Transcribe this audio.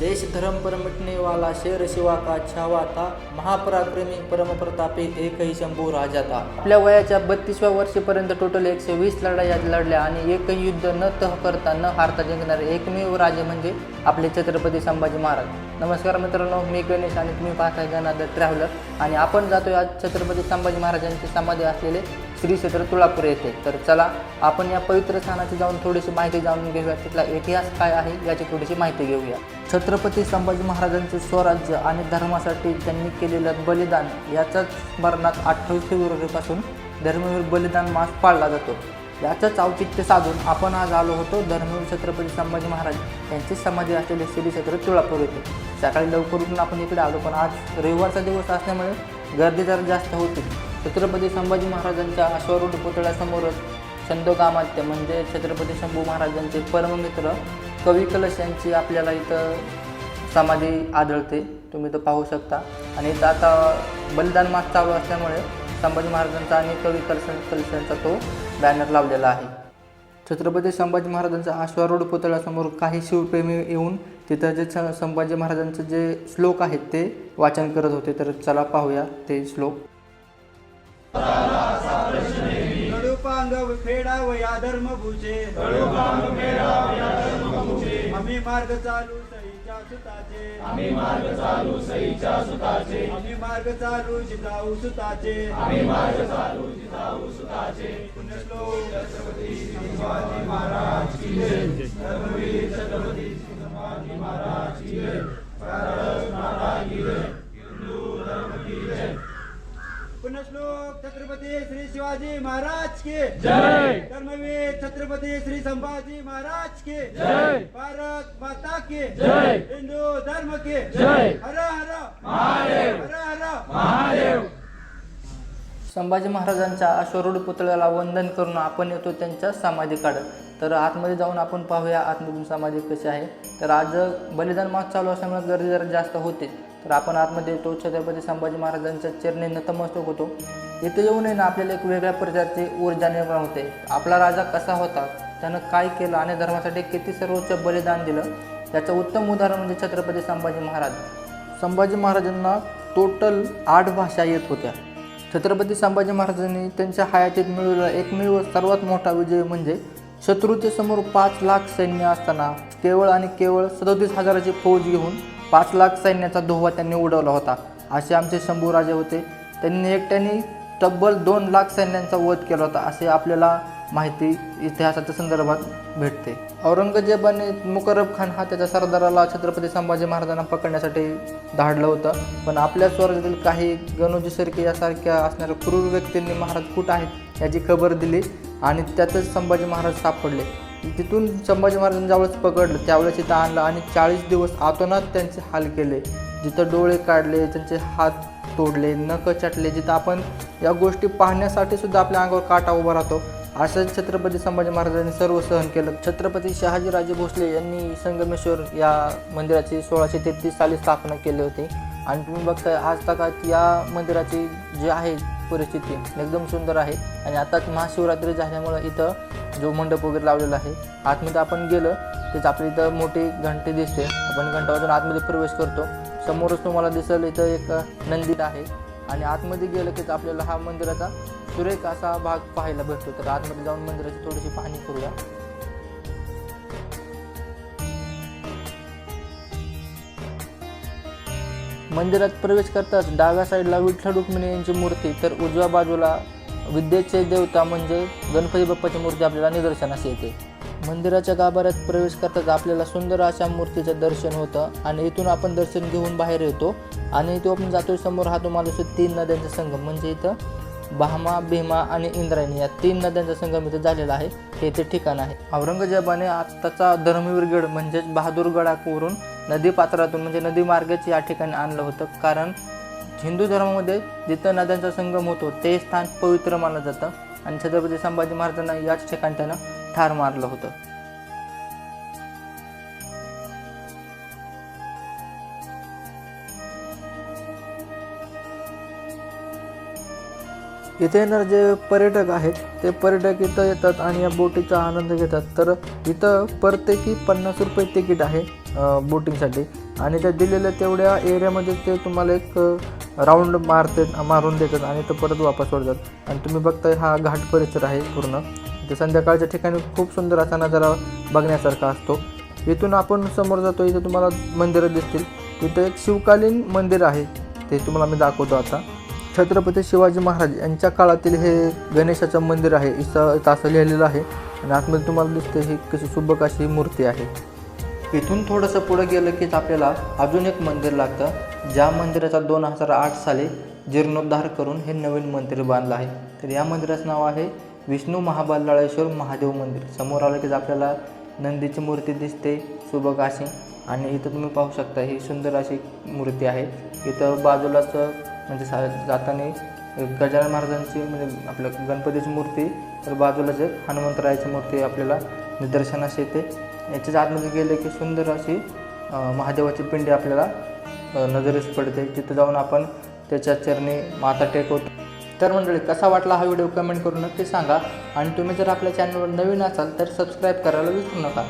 देश धर्म पर मिटने वाला शेर शिवा का छावा था महापराक्रमी परमप्रतापी एकही शंभू राजा था। आपल्या वयाच्या बत्तीसव्या वर्षीपर्यंत टोटल एकशे वीस लढाया लढल्या आणि एकही युद्ध न तह करता न हारता जिंकणारे एकमेव राजे म्हणजे आपले छत्रपती संभाजी महाराज. नमस्कार मित्रांनो मी गणेश आणि तुम्ही पाहताय गणादर ट्रॅव्हलर आणि आपण जातोय आज छत्रपती संभाजी महाराजांची समाधी असलेले श्री क्षेत्र तुळापूर येथे. तर चला आपण या पवित्र स्थानाची जाऊन थोडीशी माहिती जाणून घेऊया. तिथला इतिहास काय आहे याची थोडीशी माहिती घेऊया. छत्रपती संभाजी महाराजांचे स्वराज्य आणि धर्मासाठी त्यांनी केलेलं बलिदान याच्याच स्मरणात अठ्ठावीस फेब्रुवारीपासून धर्मवीर बलिदान मास पाळला जातो. याचंच औचित्य साधून आपण आज आलो होतो धर्मवीर छत्रपती संभाजी महाराज यांची समाधी असलेले श्री क्षेत्र तुळापूर येथे. सकाळी लवकर उठून आपण इकडे आलो पण आज रविवारचा दिवस असल्यामुळे गर्दी जरा जास्त होती. छत्रपती संभाजी महाराजांच्या अश्वारूढ पुतळ्यासमोरच छंदोगामात्य म्हणजे छत्रपती शंभू महाराजांचे परममित्र कवी कलश यांची आपल्याला इथं समाधी आढळते. तुम्ही तर पाहू शकता. आणि इथं आता बलिदान मास चालू असल्यामुळे संभाजी महाराजांचा आणि कवी कलश कलश यांचा तो बॅनर लावलेला आहे. छत्रपती संभाजी महाराजांच्या अश्वारूढ पुतळ्यासमोर काही शिवप्रेमी येऊन तिथं जे छ संभाजी महाराजांचे जे श्लोक आहेत ते वाचन करत होते. तर चला पाहूया ते श्लोक. कडुपांग फेडाव या धर्मभूषे आम्ही मार्ग चालू सईच्या सुताचे. आम्ही मार्ग चालू सईच्या सुताचे. आम्ही मार्ग चालू जिजाऊ सुताचे. आम्ही मार्ग चालू जिजाऊ सुताचे. पुण्यश्लोक. छत्रपती शिवाजी महाराज की जय. धर्मवीर छत्रपती शिवाजी महाराज की जय. भारत माता की जय. हिंदू धर्म की जय. पुण्यश्लोक छत्रपती श्री शिवाजी महाराज के। जय। धर्मवीर छत्रपती श्री संभाजी महाराज के। जय। भारत माता के। जय। हिंदू धर्म के। जय। हर हर। महादेव। हर हर। महादेव। संभाजी महाराजांच्या अश्वरूढ पुतळ्याला वंदन करून आपण येतो त्यांच्या समाधीकडं तर आतमध्ये जाऊन आपण पाहूया आतमधून समाधी कशी आहे. तर आज बलिदान मास चालू असल्यामुळे गर्दी जरा जास्त होते. तर आपण आतमध्ये तो छत्रपती संभाजी महाराजांच्या चरणी नतमस्तक होतो. इथे येऊन ना आपल्याला एक वेगळ्या प्रकारची ऊर्जा निर्माण होते. आपला राजा कसा होता त्यानं काय केलं आणि धर्मासाठी किती सर्वोच्च बलिदान दिलं त्याचं उत्तम उदाहरण म्हणजे छत्रपती संभाजी महाराज. संभाजी महाराजांना टोटल आठ भाषा येत होत्या. छत्रपती संभाजी महाराजांनी त्यांच्या हयातीत मिळवलेला एकमेव सर्वात मोठा विजय म्हणजे शत्रूच्या समोर पाच लाख सैन्य असताना केवळ आणि केवळ सदोतीस हजाराची फौज घेऊन पाच लाख सैन्याचा धोवा त्यांनी उडवला होता. असे आमचे शंभूराजे होते. त्यांनी एकट्याने तब्बल दोन लाख सैन्यांचा वध केला होता असे आपल्याला माहिती इतिहासाच्या संदर्भात भेटते. औरंगजेबाने मुकरब खान हा त्याच्या सरदाराला छत्रपती संभाजी महाराजांना पकडण्यासाठी धाडलं होतं. पण आपल्या स्वराज्यातील काही गणोजी सरके यासारख्या असणाऱ्या क्रूर व्यक्तींनी महाराज कुठं आहेत याची खबर दिली आणि त्यातच संभाजी महाराज सापडले. तिथून संभाजी महाराजांनी ज्यावेळेस पकडलं त्यावेळेस इथं आणलं आणि चाळीस दिवस आतोनात त्यांचे हाल केले. जिथं डोळे काढले त्यांचे हात तोडले नख चटले जिथं आपण या गोष्टी पाहण्यासाठी सुद्धा आपल्या अंगावर काटा उभा राहतो असंच छत्रपती संभाजी महाराजांनी सर्व सहन केलं. छत्रपती शहाजीराजे भोसले यांनी संगमेश्वर या मंदिराची सोळाशे तेहतीस साली स्थापना केली होती. आणि तुम्ही बघताय आज तकात या मंदिराची जी आहे परिस्थिती एकदम सुंदर आहे. आणि आताच महाशिवरात्री झाल्यामुळं इथं जो मंडप वगैरे लावलेला आहे आतमध्ये आपण गेलं तेच आपल्या इथं मोठी घंटी दिसते. आपण घंटावरून आतमध्ये प्रवेश करतो. समोरच तुम्हाला दिसेल इथं एक नंदीत आहे. आणि आतमध्ये गेलं की आपल्याला हा मंदिराचा सुरेख असा भाग पाहायला भेटतो. तर आतमध्ये जाऊन मंदिराची थोडीशी पाहणी करूया. मंदिरात प्रवेश करताच डाव्या साईडला विठ्ठल रुक्मिणी यांची मूर्ती तर उजव्या बाजूला विद्येचे देवता म्हणजे गणपती बाप्पाची मूर्ती आपल्याला निदर्शनास येते. मंदिराच्या गाभाऱ्यात प्रवेश करताच आपल्याला सुंदर अशा मूर्तीचं दर्शन होतं आणि इथून आपण दर्शन घेऊन बाहेर येतो आणि इथून आपण जातो समोर हा तुम्हाला असतो तीन नद्यांचा संगम. म्हणजे इथं भामा भीमा आणि इंद्रायणी या तीन नद्यांचा संगम इथं झालेला आहे. हे इथे ठिकाण आहे. औरंगजेबाने आत्ताचा धर्मवीरगड म्हणजेच बहादूरगडावरून नदी पात्रातून म्हणजे नदीमार्गच या ठिकाणी आणलं होतं. कारण हिंदू धर्मामध्ये जिथं नद्यांचा संगम होतो ते स्थान पवित्र मानलं जातं आणि छत्रपती संभाजी महाराजांना याच ठिकाणी त्यानं ठार मारलं होतं. इथे येणारे जे पर्यटक आहेत ते पर्यटक इथं येतात आणि या बोटीचा आनंद घेतात. तर इथं प्रत्येकी पन्नास रुपये तिकीट आहे बोटिंगसाठी. आणि त्या दिलेल्या तेवढ्या एरियामध्ये ते तुम्हाला एक राऊंड मारते मारून देतात आणि तो परत वापस सोडतात आणि तुम्ही बघताय हा घाट परिसर आहे पूर्ण. इथे संध्याकाळच्या ठिकाणी खूप सुंदर असा नजारा बघण्यासारखा असतो. इथून आपण समोर जातो इथे तुम्हाला मंदिरं दिसतील. तिथं एक शिवकालीन मंदिर आहे ते तुम्हाला मी दाखवतो आता. छत्रपती शिवाजी महाराज यांच्या काळातील हे गणेशाचं मंदिर आहे इथं इथं असं लिहिलेलं आहे. आणि आतमध्ये तुम्हाला दिसते ही कशी सुबक अशी मूर्ती आहे. इथून थोडंसं पुढं गेलं कीच आपल्याला अजून एक मंदिर लागतं ज्या मंदिराचा दोन हजार आठ साली जीर्णोद्धार करून हे नवीन मंदिर बांधलं आहे. तर या मंदिराचं नाव आहे विष्णू महाबल्लाळेश्वर महादेव मंदिर. समोर आलं की आपल्याला नंदीची मूर्ती दिसते सुबक अशी आणि इथं तुम्ही पाहू शकता ही सुंदर अशी मूर्ती आहे. इथं बाजूलाच म्हणजे सा जाताना गजानन महाराजांची म्हणजे आपल्या गणपतीची मूर्ती तर बाजूलाच एक हनुमंतरायाची मूर्ती आपल्याला निदर्शनास येते. याच्याच आतमध्ये गेले की सुंदर अशी महादेवाची पिंडी आपल्याला नजरेस पडते. तिथं जाऊन आपण त्याच्या चरणी माथा टेकवतो. तर मंडळी कसा वाटला हा व्हिडिओ कमेंट करून नक्की सांगा. आणि तुम्ही जर आपल्या चॅनलवर नवीन असाल तर सबस्क्राईब करायला विसरू नका.